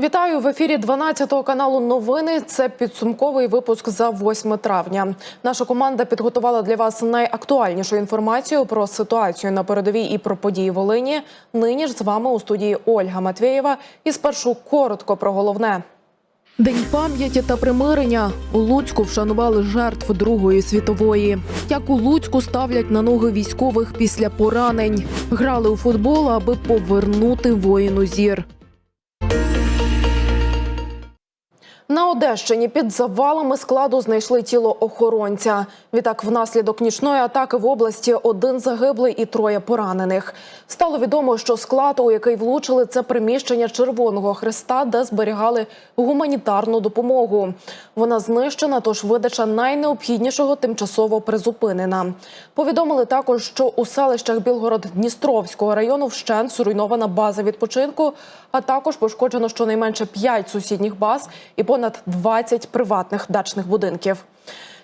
Вітаю в ефірі 12 каналу. Новини. Це підсумковий випуск за 8 травня. Наша команда підготувала для вас найактуальнішу інформацію про ситуацію на передовій і про події Волині. Нині ж з вами у студії Ольга Матвєєва. І спершу коротко про головне. День пам'яті та примирення у Луцьку вшанували жертв Другої світової. Як у Луцьку ставлять на ноги військових після поранень, грали у футбол, аби повернути воїну зір. На Одещині під завалами складу знайшли тіло охоронця. Відтак, внаслідок нічної атаки в області один загиблий і троє поранених. Стало відомо, що склад, у який влучили, це приміщення Червоного Христа, де зберігали гуманітарну допомогу. Вона знищена, тож видача найнеобхіднішого тимчасово призупинена. Повідомили також, що у селищах Білгород-Дністровського району вщент зруйнована база відпочинку, а також пошкоджено щонайменше 5 сусідніх баз і понад 20 приватних дачних будинків.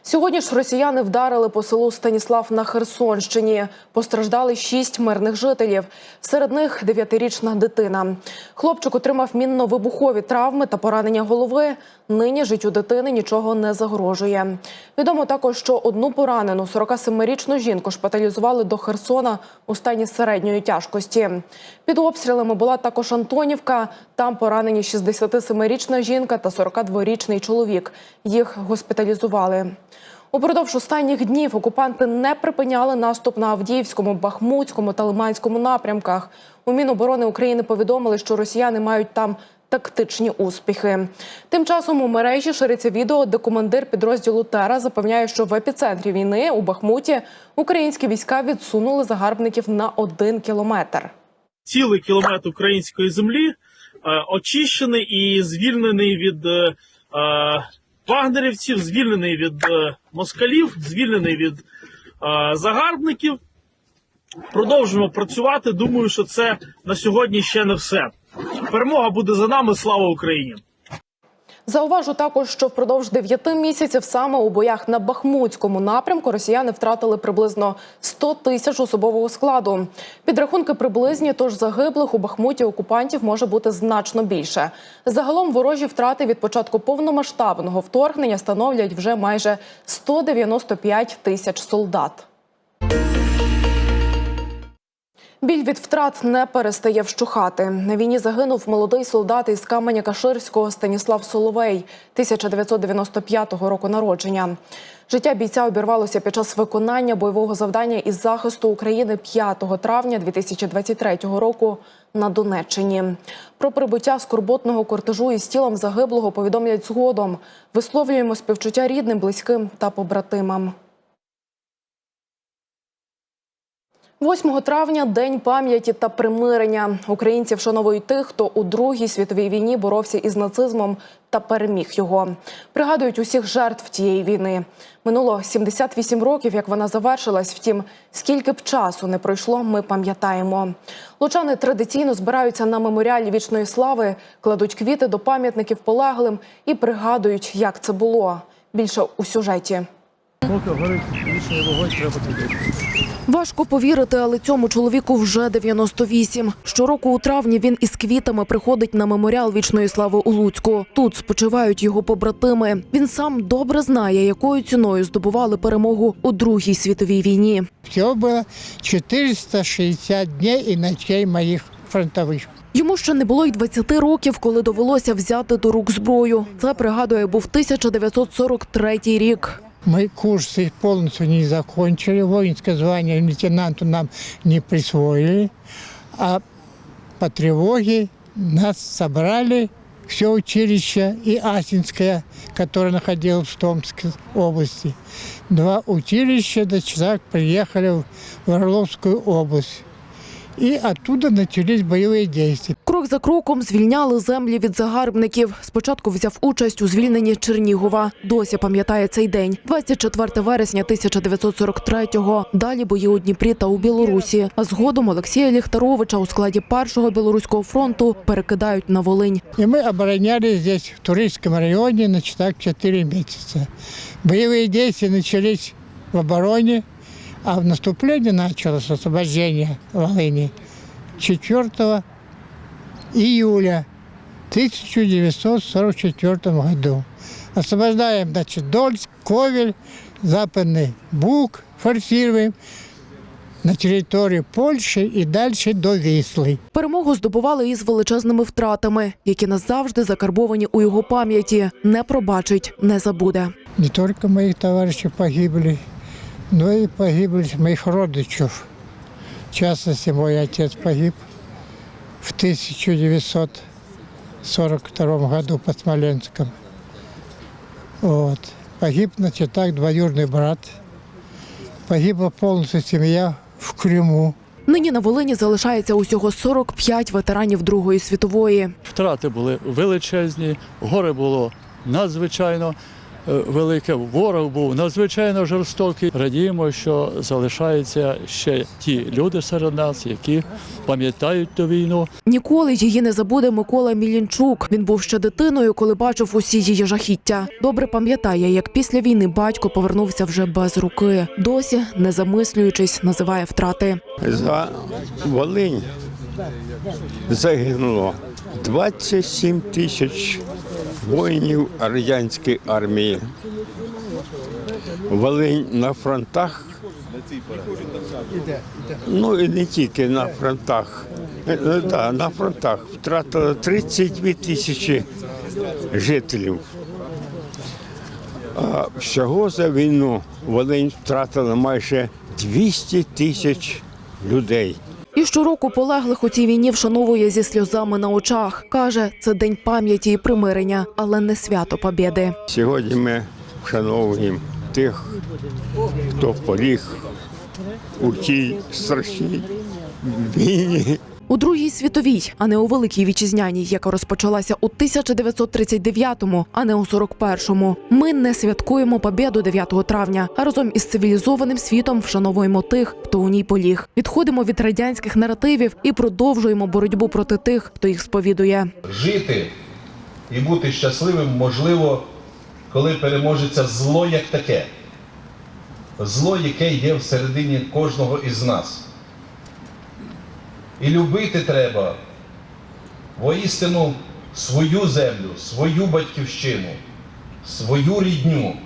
Сьогодні ж росіяни вдарили по селу Станіслав на Херсонщині. Постраждали шість мирних жителів. Серед них дев'ятирічна дитина. Хлопчик отримав мінно-вибухові травми та поранення голови. Нині життю дитини нічого не загрожує. Відомо також, що одну поранену 47-річну жінку шпиталізували до Херсона у стані середньої тяжкості. Під обстрілами була також Антонівка. Там поранені 67-річна жінка та 42-річний чоловік. Їх госпіталізували. Упродовж останніх днів окупанти не припиняли наступ на Авдіївському, Бахмутському та Лиманському напрямках. У Міноборони України повідомили, що росіяни мають там тактичні успіхи. Тим часом у мережі шириться відео, де командир підрозділу Тера запевняє, що в епіцентрі війни у Бахмуті українські війська відсунули загарбників на один кілометр. цілий кілометр української землі е, очищений і звільнений від е, е, вагнерівців, звільнений від е, москалів, звільнений від е, загарбників. Продовжуємо працювати. Думаю, що це на сьогодні ще не все. Перемога буде за нами. Слава Україні! Зауважу також, що впродовж дев'яти місяців саме у боях на Бахмутському напрямку росіяни втратили приблизно 100 тисяч особового складу. Підрахунки приблизні, тож загиблих у Бахмуті окупантів може бути значно більше. Загалом ворожі втрати від початку повномасштабного вторгнення становлять вже майже 195 тисяч солдат. Біль від втрат не перестає вщухати. На війні загинув молодий солдат із каменя Каширського Станіслав Соловей, 1995 року народження. Життя бійця обірвалося під час виконання бойового завдання із захисту України 5 травня 2023 року на Донеччині. Про прибуття скорботного кортежу із тілом загиблого повідомлять згодом. Висловлюємо співчуття рідним, близьким та побратимам. 8 травня день пам'яті та примирення. Українці вшановують тих, хто у Другій світовій війні боровся із нацизмом та переміг його. Пригадують усіх жертв тієї війни. Минуло 78 років, як вона завершилась. Втім, скільки б часу не пройшло, ми пам'ятаємо. Лучани традиційно збираються на меморіалі вічної слави, кладуть квіти до пам'ятників полеглим і пригадують, як це було. Більше у сюжеті. Поки горить вічний вогонь, треба туди. Важко повірити, але цьому чоловіку вже 98. Щороку у травні він із квітами приходить на меморіал вічної слави у Луцьку. Тут спочивають його побратими. Він сам добре знає, якою ціною здобували перемогу у Другій світовій війні. Всего было 460 дней и ночей моих фронтовых. Йому ще не було й 20 років, коли довелося взяти до рук зброю. Це пригадує, був 1943 рік. Мы курсы полностью не закончили, воинское звание лейтенанту нам не присвоили, а по тревоге нас собрали все училище и Асинское, которое находилось в Томской области. Два училища до часа приехали в Орловскую область. И оттуда начались боевые действия. Крок за кроком звільняли землі від загарбників. Спочатку взяв участь у звільненні Чернігова. Досі пам'ятає цей день. 24 вересня 1943-го. Далі бої у Дніпрі та у Білорусі. А згодом Олексія Ліхтаровича у складі першого білоруського фронту перекидають на Волинь. И мы оборонялись здесь, в Турецком районе, значит, так 4 месяца. Боевые действия начались в обороне, а в наступлении началось освобождение Волыни 4 июля 1944 году. Освобождаем, значит, Дольск, Ковель, Западный Буг, форсируем на территорию Польши и дальше до Вислы. Перемогу здобували із величезними втратами, які назавжди закарбовані у його пам'яті. Не пробачить, не забуде. Не только моих товарищей погибли, но и погибли моих родичей. В частности, мой отец погиб в 1942 году под Смоленском. Вот. Погиб, значит, так двоюродный брат. Погибла полностью семья в Крыму. Нині на Волині залишається усього 45 ветеранів Другої світової. Втрати були величезні, горе було надзвичайно е, велике, ворог був надзвичайно жорстокий. Радіємо, що залишаються ще ті люди серед нас, які пам'ятають ту війну. Ніколи її не забуде Микола Мілінчук. Він був ще дитиною, коли бачив усі її жахіття. Добре пам'ятає, як після війни батько повернувся вже без руки. Досі, не замислюючись, називає втрати. За Волинь загинуло 27 тисяч воїнів радянської армії. Волинь на фронтах. Ну і не тільки на фронтах. Е, да, на фронтах втратили 32 тисячі жителів. А всього за війну Волинь втратила майже 200 тисяч людей. І щороку полеглих у цій війні вшановує зі сльозами на очах. Каже, це день пам'яті і примирення, але не свято Побєди. Сьогодні ми вшановуємо тих, хто поліг у тій страшній війні. У Другій світовій, а не у Великій Вітчизняній, яка розпочалася у 1939-му, а не у 41-му. Ми не святкуємо Побєду 9 травня, а разом із цивілізованим світом вшановуємо тих, хто у ній поліг. Відходимо від радянських наративів і продовжуємо боротьбу проти тих, хто їх сповідує. жити і бути щасливим можливо, коли переможеться зло як таке. Зло, яке є всередині кожного із нас. І любити треба воістину свою землю, свою батьківщину, свою рідню.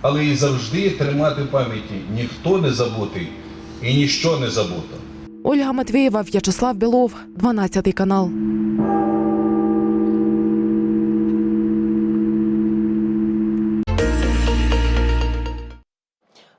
Але і завжди тримати в пам'яті ніхто не забутий і ніщо не забуто. Ольга Матвієва, В'ячеслав Білов, 12 канал.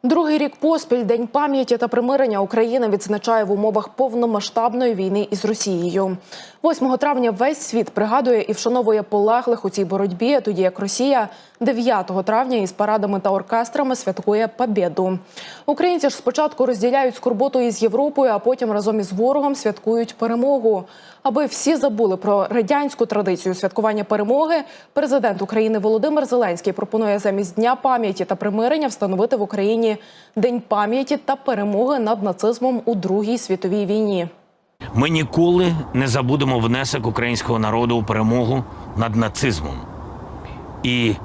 Другий рік поспіль День пам'яті та примирення Україна відзначає в умовах повномасштабної війни із Росією. 8 травня весь світ пригадує і вшановує полеглих у цій боротьбі, тоді як Росія 9 травня із парадами та оркестрами святкує Побєду. Українці ж спочатку розділяють скорботу із Європою, а потім разом із ворогом святкують перемогу. Аби всі забули про радянську традицію святкування перемоги, президент України Володимир Зеленський пропонує замість дня пам'яті та примирення встановити в Україні День пам'яті та перемоги над нацизмом у Другій світовій війні. Ми ніколи не забудемо внесок українського народу у перемогу над нацизмом і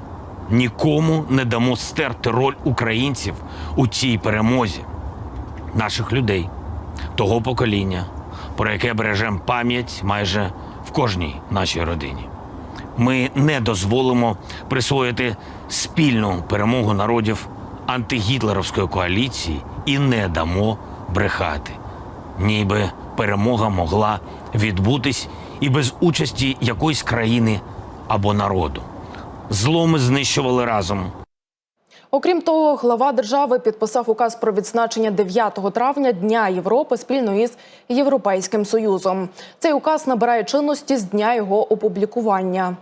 нікому не дамо стерти роль українців у цій перемозі, наших людей, того покоління, про яке бережемо пам'ять майже в кожній нашій родині. Ми не дозволимо присвоїти спільну перемогу народів антигітлерівської коаліції і не дамо брехати ніби перемога могла відбутись і без участі якоїсь країни або народу. Зло ми знищували разом. Окрім того, глава держави підписав указ про відзначення 9 травня Дня Європи спільно із Європейським Союзом. Цей указ набирає чинності з дня його опублікування.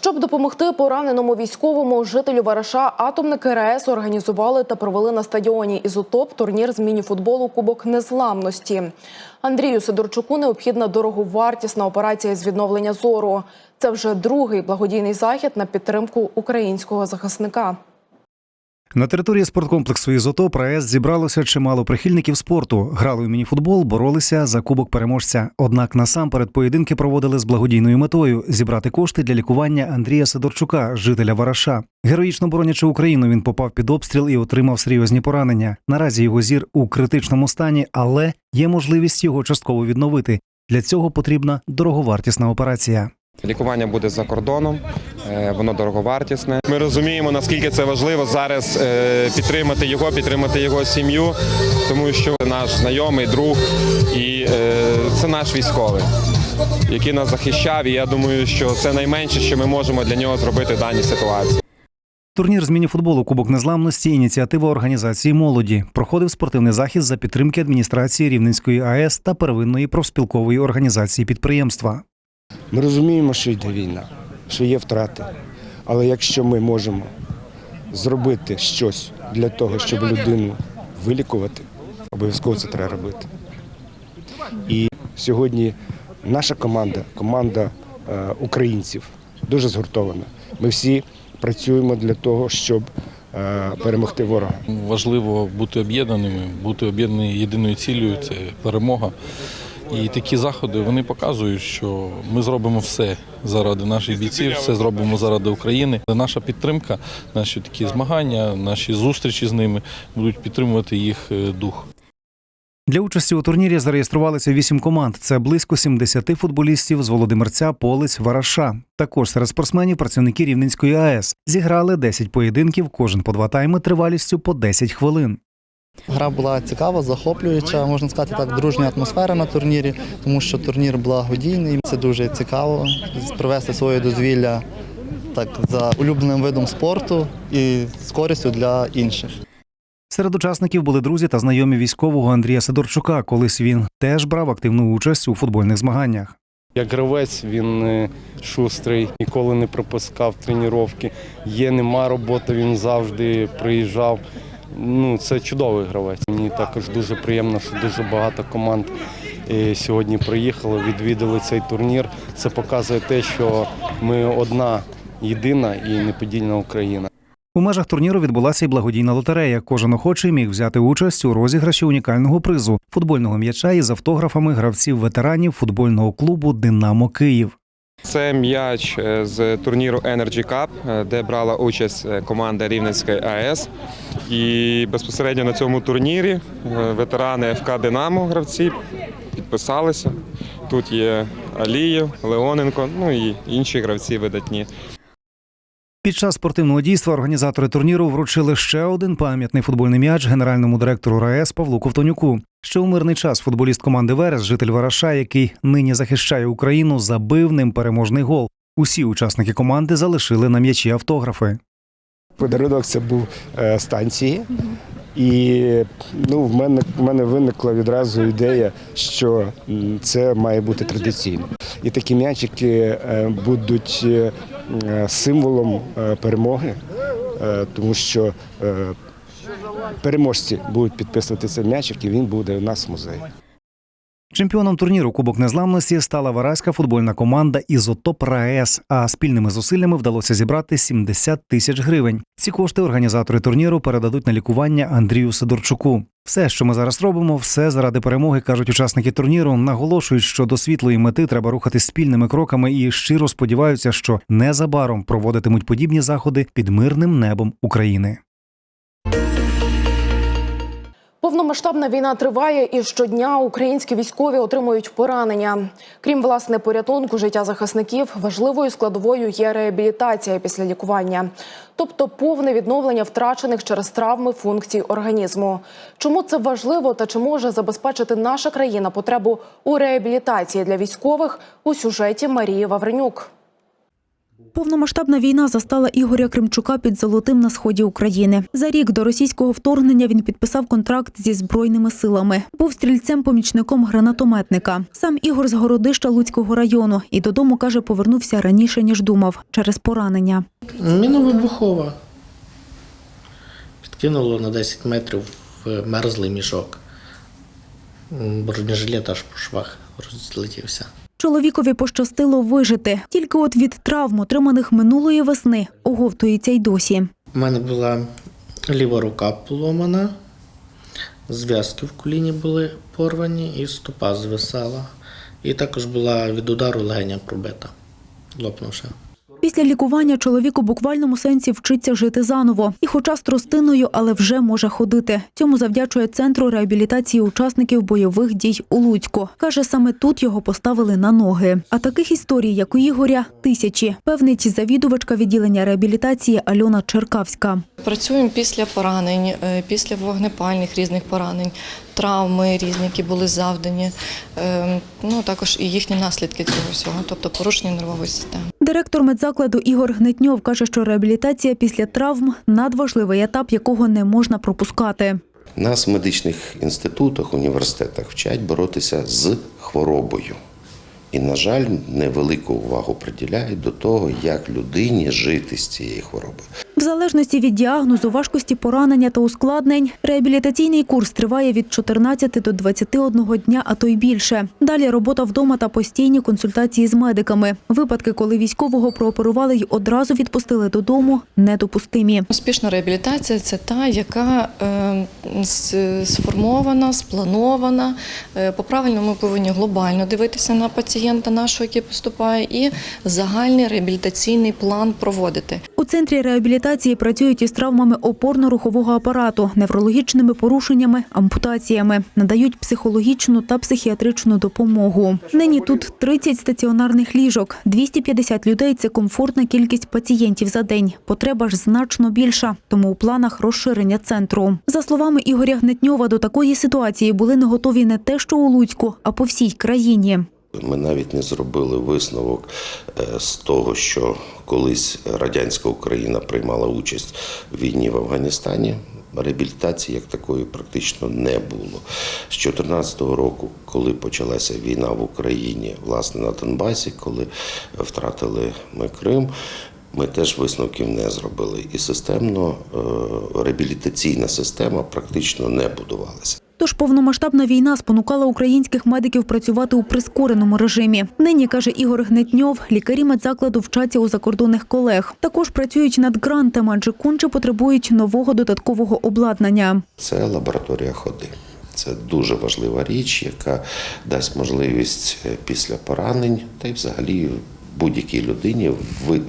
Щоб допомогти пораненому військовому жителю Вараша, атомники РАЕС організували та провели на стадіоні Ізотоп турнір з міні-футболу Кубок Незламності. Андрію Сидорчуку необхідна дороговартісна операція з відновлення зору. Це вже другий благодійний захід на підтримку українського захисника. На території спорткомплексу «Ізотоп» АЕС зібралося чимало прихильників спорту. Грали у мініфутбол, боролися за кубок переможця. Однак насамперед поєдинки проводили з благодійною метою зібрати кошти для лікування Андрія Сидорчука, жителя Вараша. Героїчно боронячи Україну, він попав під обстріл і отримав серйозні поранення. Наразі його зір у критичному стані, але є можливість його частково відновити. Для цього потрібна дороговартісна операція. Лікування буде за кордоном, е, воно дороговартісне. Ми розуміємо, наскільки це важливо зараз е, підтримати його, підтримати його сім'ю, тому що наш знайомий, друг і е, це наш військовий, який нас захищав. І я думаю, що це найменше, що ми можемо для нього зробити в даній ситуації. Турнір з мініфутболу Кубок Незламності ініціатива організації молоді проходив спортивний захід за підтримки адміністрації Рівненської АЕС та первинної профспілкової організації підприємства. Ми розуміємо, що йде війна, що є втрати. Але якщо ми можемо зробити щось для того, щоб людину вилікувати, обов'язково це треба робити. І сьогодні наша команда, команда е, українців, дуже згуртована. Ми всі працюємо для того, щоб е, перемогти ворога. Важливо бути об'єднаними, бути об'єднані єдиною цілею це перемога. І такі заходи вони показують, що ми зробимо все заради наших бійців, все зробимо заради України. Наша підтримка, наші такі змагання, наші зустрічі з ними будуть підтримувати їх е, дух. Для участі у турнірі зареєструвалися вісім команд. Це близько 70 футболістів з Володимирця, Полиць, Вараша. Також серед спортсменів працівники Рівненської АЕС зіграли 10 поєдинків, кожен по два тайми тривалістю по 10 хвилин. Гра була цікава, захоплююча, можна сказати так, дружня атмосфера на турнірі, тому що турнір благодійний. Це дуже цікаво провести своє дозвілля так за улюбленим видом спорту і з користю для інших. Серед учасників були друзі та знайомі військового Андрія Сидорчука. Колись він теж брав активну участь у футбольних змаганнях. Як гравець він е, шустрий, ніколи не пропускав тренування. Є, нема роботи, він завжди приїжджав. Ну, це чудовий гравець. Мені також дуже приємно, що дуже багато команд е, сьогодні приїхало, відвідали цей турнір. Це показує те, що ми одна єдина і неподільна Україна. У межах турніру відбулася й благодійна лотерея. Кожен охочий міг взяти участь у розіграші унікального призу футбольного м'яча із автографами гравців-ветеранів футбольного клубу Динамо Київ. Це м'яч е, з турніру Energy Cup, е, де брала участь е, команда Рівненської АЕС. І безпосередньо на цьому турнірі ветерани ФК Динамо гравці підписалися. Тут є Алієв, Леоненко, ну і інші гравці видатні. Під час спортивного дійства організатори турніру вручили ще один пам'ятний футбольний м'яч генеральному директору РаЕС Павлу Ковтонюку. Ще у мирний час футболіст команди Верес, житель Вараша, який нині захищає Україну, забив ним переможний гол. Усі учасники команди залишили на м'ячі автографи. Подарунок це був е, станції. І ну, в мене в мене виникла відразу ідея, що це має бути традиційно. І такі м'ячики е, будуть е, символом е, перемоги, е, тому що е, переможці будуть підписувати цей м'ячик, і він буде у нас в музеї. Чемпіоном турніру Кубок Незламності стала вараська футбольна команда Ізотоп РаЕС, а спільними зусиллями вдалося зібрати 70 тисяч гривень. Ці кошти організатори турніру передадуть на лікування Андрію Сидорчуку. Все, що ми зараз робимо, все заради перемоги, кажуть учасники турніру. Наголошують, що до світлої мети треба рухати спільними кроками і щиро сподіваються, що незабаром проводитимуть подібні заходи під мирним небом України. Повномасштабна війна триває, і щодня українські військові отримують поранення. Крім власне порятунку життя захисників, важливою складовою є реабілітація після лікування, тобто повне відновлення втрачених через травми функцій організму. Чому це важливо та чи може забезпечити наша країна потребу у реабілітації для військових у сюжеті Марії Вавренюк. Повномасштабна війна застала Ігоря Кримчука під Золотим на сході України. За рік до російського вторгнення він підписав контракт зі збройними силами. Був стрільцем-помічником гранатометника. Сам Ігор з Городища Луцького району і додому каже, повернувся раніше ніж думав через поранення. Міновибухова. Підкинуло на 10 метрів в мерзлий мішок. Бронежилет аж по швах розлетівся. Чоловікові пощастило вижити. Тільки от від травм, отриманих минулої весни, оговтується й досі. У мене була Ліва рука поломана, зв'язки в коліні були порвані і стопа звисала. І також була від удару легеня пробита, лопнувши. Після лікування чоловік у буквальному сенсі вчиться жити заново. І хоча з тростиною, але вже може ходити. Цьому завдячує центру реабілітації учасників бойових дій у Луцьку. Каже, саме тут його поставили на ноги. А таких історій, як у Ігоря, тисячі. Певнить завідувачка відділення реабілітації Альона Черкавська. Працюємо після поранень, е, після вогнепальних різних поранень, травми різні, які були завдані. Е, Ну також і їхні наслідки цього всього, тобто порушення нервової системи. Директор медзакладу Ігор Гнетньов каже, що реабілітація після травм надважливий етап, якого не можна пропускати. Нас в медичних інститутах, університетах вчать боротися з хворобою. І, на жаль, невелику увагу приділяють до того, як людині жити з цією хворобою. В залежності від діагнозу, важкості поранення та ускладнень, реабілітаційний курс триває від 14 до 21 дня, а то й більше. Далі робота вдома та постійні консультації з медиками. Випадки, коли військового прооперували й одразу відпустили додому, недопустимі. Успішна реабілітація це та, яка е, сформована, спланована. Е, По-правильному ми повинні глобально дивитися на пацієнта нашого, який поступає, і загальний реабілітаційний план проводити. У центрі реабілітації працюють із травмами опорно-рухового апарату, неврологічними порушеннями, ампутаціями, надають психологічну та психіатричну допомогу. Нині тут 30 стаціонарних ліжок, 250 людей це комфортна кількість пацієнтів за день. Потреба ж значно більша, тому у планах розширення центру. За словами Ігоря Гнетньова, до такої ситуації були не готові не те, що у Луцьку, а по всій країні. Ми навіть не зробили висновок е, з того, що колись радянська Україна приймала участь в війні в Афганістані. Реабілітації як такої практично не було. З 2014 року, коли почалася війна в Україні, власне на Донбасі, коли втратили ми Крим, ми теж висновків не зробили. І системно е, реабілітаційна система практично не будувалася. Тож повномасштабна війна спонукала українських медиків працювати у прискореному режимі. Нині, каже Ігор Гнетньов, лікарі медзакладу вчаться у закордонних колег. Також працюють над грантами, адже конче потребують нового додаткового обладнання. Це лабораторія ходи. Це дуже важлива річ, яка дасть можливість е, після поранень та й взагалі будь-якій людині ви-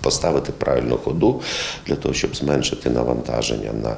поставити правильну ходу для того, щоб зменшити навантаження на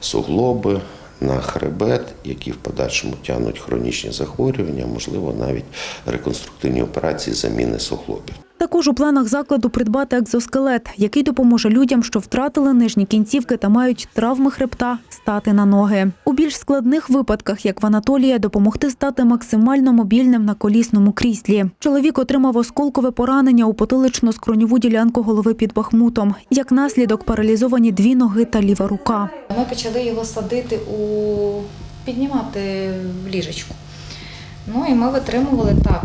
суглоби, на хребет, які в подальшому тягнуть хронічні захворювання, можливо, навіть реконструктивні операції заміни суглобів. Також у планах закладу придбати екзоскелет, який допоможе людям, що втратили нижні кінцівки та мають травми хребта, стати на ноги. У більш складних випадках, як в Анатолія, допомогти стати максимально мобільним на колісному кріслі. Чоловік отримав осколкове поранення у потилично-скроньову ділянку голови під Бахмутом. Як наслідок паралізовані дві ноги та ліва рука. Ми почали його садити у піднімати в ліжечку. Ну і ми витримували так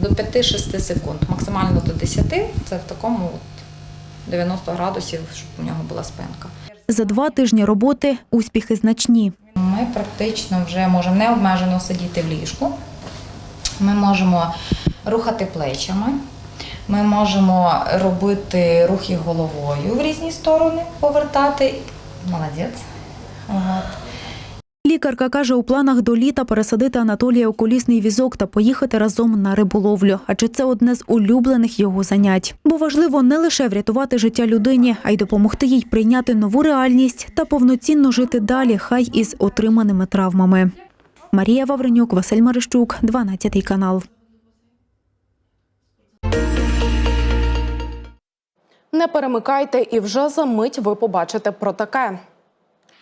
до 5-6 секунд, максимально до 10. Це в такому от 90 градусів, щоб у нього була спинка. За два тижні роботи успіхи значні. Ми практично вже можемо необмежено сидіти в ліжку. Ми можемо рухати плечами. Ми можемо робити рухи головою в різні сторони, повертати. Молодець. От. Лікарка каже, у планах до літа пересадити Анатолія у колісний візок та поїхати разом на риболовлю, адже це одне з улюблених його занять. Бо важливо не лише врятувати життя людині, а й допомогти їй прийняти нову реальність та повноцінно жити далі, хай із отриманими травмами. Марія Вавренюк, Василь Марищук, 12 канал. Не перемикайте, і вже за мить ви побачите про таке.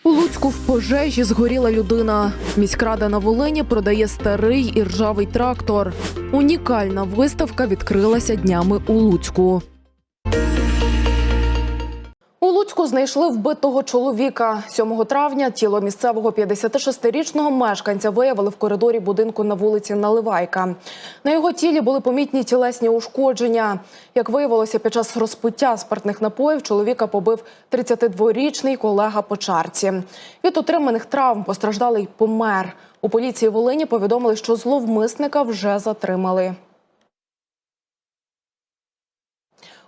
У Луцьку в пожежі згоріла людина. Міськрада на Волині продає старий і ржавий трактор. Унікальна виставка відкрилася днями у Луцьку. У Луцьку знайшли вбитого чоловіка. 7 травня тіло місцевого 56-річного мешканця виявили в коридорі будинку на вулиці Наливайка. На його тілі були помітні тілесні ушкодження. Як виявилося, під час розпиття спиртних напоїв чоловіка побив 32-річний колега по чарці. Від отриманих травм постраждалий помер. У поліції Волині повідомили, що зловмисника вже затримали.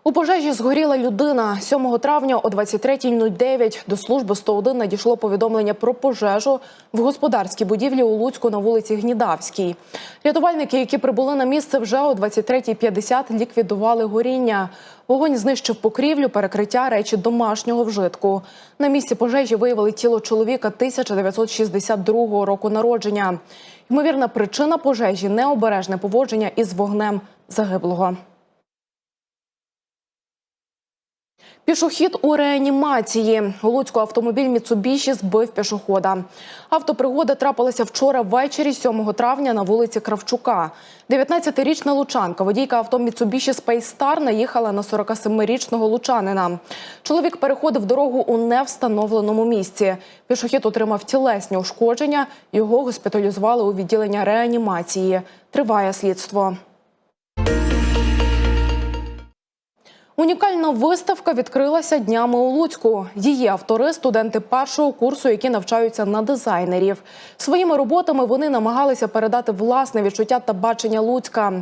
У пожежі згоріла людина. 7 травня о 23.09 до служби 101 надійшло повідомлення про пожежу в господарській будівлі у Луцьку на вулиці Гнідавській. Рятувальники, які прибули на місце вже о 23.50, ліквідували горіння. Вогонь знищив покрівлю, перекриття речі домашнього вжитку. На місці пожежі виявили тіло чоловіка 1962 року народження. Ймовірна причина пожежі необережне поводження із вогнем загиблого. Пішохід у реанімації. Луцьку автомобіль Міцубіші збив пішохода. Автопригода трапилася вчора ввечері 7 травня на вулиці Кравчука. 19-річна лучанка, водійка авто Міцубіші Спейстар, наїхала на 47-річного лучанина. Чоловік переходив дорогу у невстановленому місці. Пішохід отримав тілесні ушкодження. Його госпіталізували у відділення реанімації. Триває слідство. Унікальна виставка відкрилася днями у Луцьку. Її автори студенти першого курсу, які навчаються на дизайнерів. Своїми роботами вони намагалися передати власне відчуття та бачення Луцька.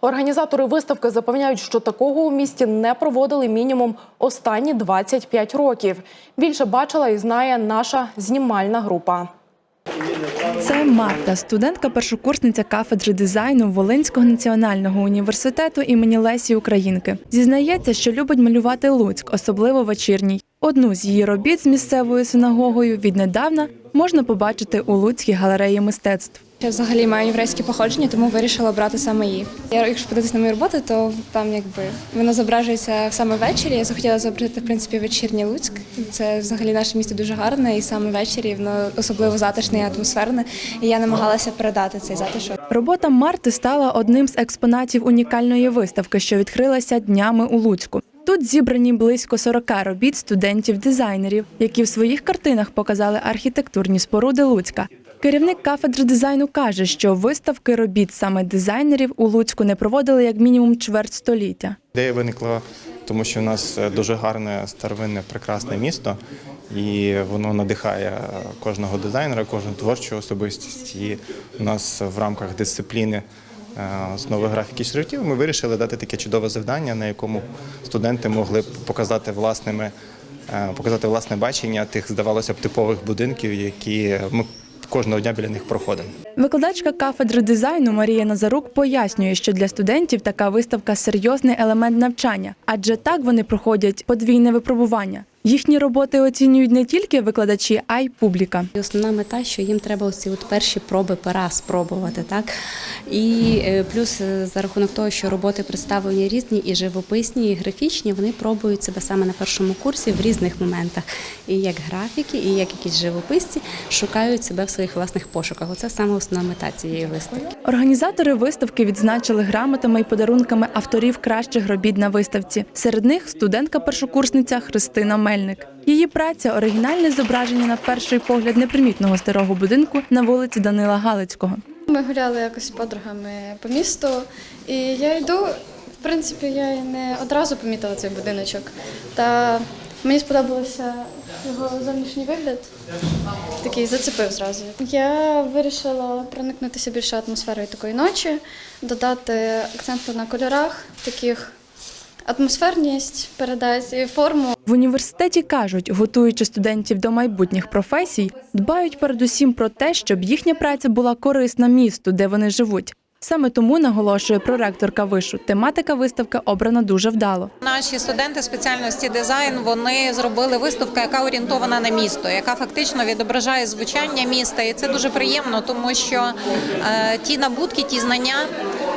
Організатори виставки запевняють, що такого у місті не проводили мінімум останні 25 років. Більше бачила і знає наша знімальна група. Це Марта, студентка-першокурсниця кафедри дизайну Волинського національного університету імені Лесі Українки. Зізнається, що любить малювати Луцьк, особливо вечірній. Одну з її робіт з місцевою синагогою віднедавна можна побачити у Луцькій галереї мистецтв. Я взагалі маю єврейське походження, тому вирішила брати саме її. Я, якщо подивитися на мої роботи, то там якби воно зображується саме ввечері. Я захотіла зобразити в принципі вечірній Луцьк. Це взагалі наше місто дуже гарне, і саме ввечері воно особливо затишне і атмосферне. І я намагалася передати цей затишок. Робота Марти стала одним з експонатів унікальної виставки, що відкрилася днями у Луцьку. Тут зібрані близько 40 робіт студентів-дизайнерів, які в своїх картинах показали архітектурні споруди Луцька. Керівник кафедри дизайну каже, що виставки робіт саме дизайнерів у Луцьку не проводили як мінімум чверть століття. Ідея виникла, тому що у нас е, дуже гарне старовинне прекрасне місто, і воно надихає кожного дизайнера, кожну творчу особистість. І у нас в рамках дисципліни е, основи графіки шрифтів ми вирішили дати таке чудове завдання, на якому студенти могли б показати власними, е, показати власне бачення тих, здавалося б, типових будинків, які ми кожного дня біля них проходимо. Викладачка кафедри дизайну Марія Назарук пояснює, що для студентів така виставка серйозний елемент навчання, адже так вони проходять подвійне випробування. Їхні роботи оцінюють не тільки викладачі, а й публіка. І Основна мета, що їм треба оці от перші проби пера спробувати, так і е, плюс е, за рахунок того, що роботи представлені різні, і живописні, і графічні, вони пробують себе саме на першому курсі в різних моментах. І як графіки, і як якісь живописці шукають себе в своїх власних пошуках. Оце саме основна мета цієї виставки. Організатори виставки відзначили грамотами і подарунками авторів кращих робіт на виставці. Серед них студентка-першокурсниця Христина Мельник. Її праця оригінальне зображення на перший погляд непримітного старого будинку на вулиці Данила Галицького. Ми гуляли якось з подругами по місту, і я йду. В принципі, я і не одразу помітила цей будиночок. Та мені сподобався його зовнішній вигляд. Такий зацепив зразу. Я вирішила проникнутися більше атмосферою такої ночі, додати акценту на кольорах, таких атмосферність, передасть форму. В університеті кажуть, готуючи студентів до майбутніх професій, дбають передусім про те, щоб їхня праця була корисна місту, де вони живуть. Саме тому наголошує проректорка вишу. Тематика виставки обрана дуже вдало. Наші студенти спеціальності дизайн вони зробили виставку, яка орієнтована на місто, яка фактично відображає звучання міста. І це дуже приємно, тому що е, ті набутки, ті знання,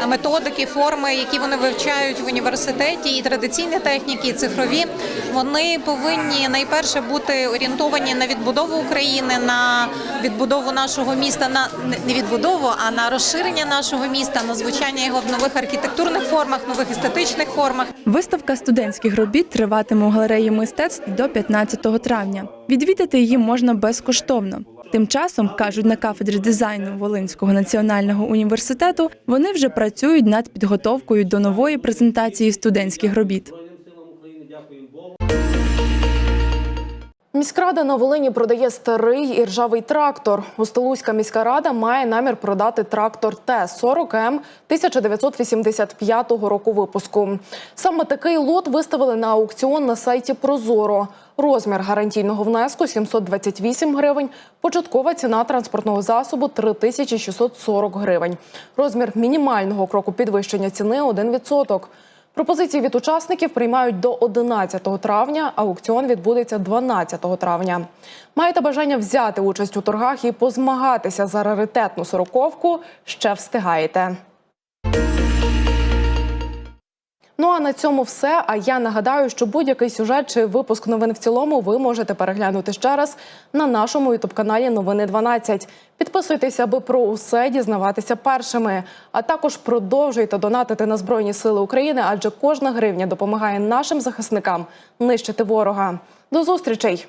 методики, форми, які вони вивчають в університеті, і традиційні техніки, і цифрові, вони повинні найперше бути орієнтовані на відбудову України, на відбудову нашого міста, на не відбудову, а на розширення нашого міста, на звучання його в нових архітектурних формах, нових естетичних формах. Виставка студентських робіт триватиме у галереї мистецтв до 15 травня. Відвідати її можна безкоштовно. Тим часом кажуть на кафедрі дизайну Волинського національного університету, вони вже працюють над підготовкою до нової презентації студентських робіт. Міськрада на Волині продає старий і ржавий трактор. Устилузька міська рада має намір продати трактор Т-40М 1985 року випуску. Саме такий лот виставили на аукціон на сайті Прозоро. Розмір гарантійного внеску 728 гривень. Початкова ціна транспортного засобу 3640 гривень. Розмір мінімального кроку підвищення ціни 1%. Пропозиції від учасників приймають до 11 травня. Аукціон відбудеться 12 травня. Маєте бажання взяти участь у торгах і позмагатися за раритетну сороковку? Ще встигаєте. Ну а на цьому все. А я нагадаю, що будь-який сюжет чи випуск новин в цілому ви можете переглянути ще раз на нашому ютуб-каналі Новини 12. Підписуйтесь, аби про усе дізнаватися першими. А також продовжуйте донатити на Збройні Сили України, адже кожна гривня допомагає нашим захисникам нищити ворога. До зустрічей!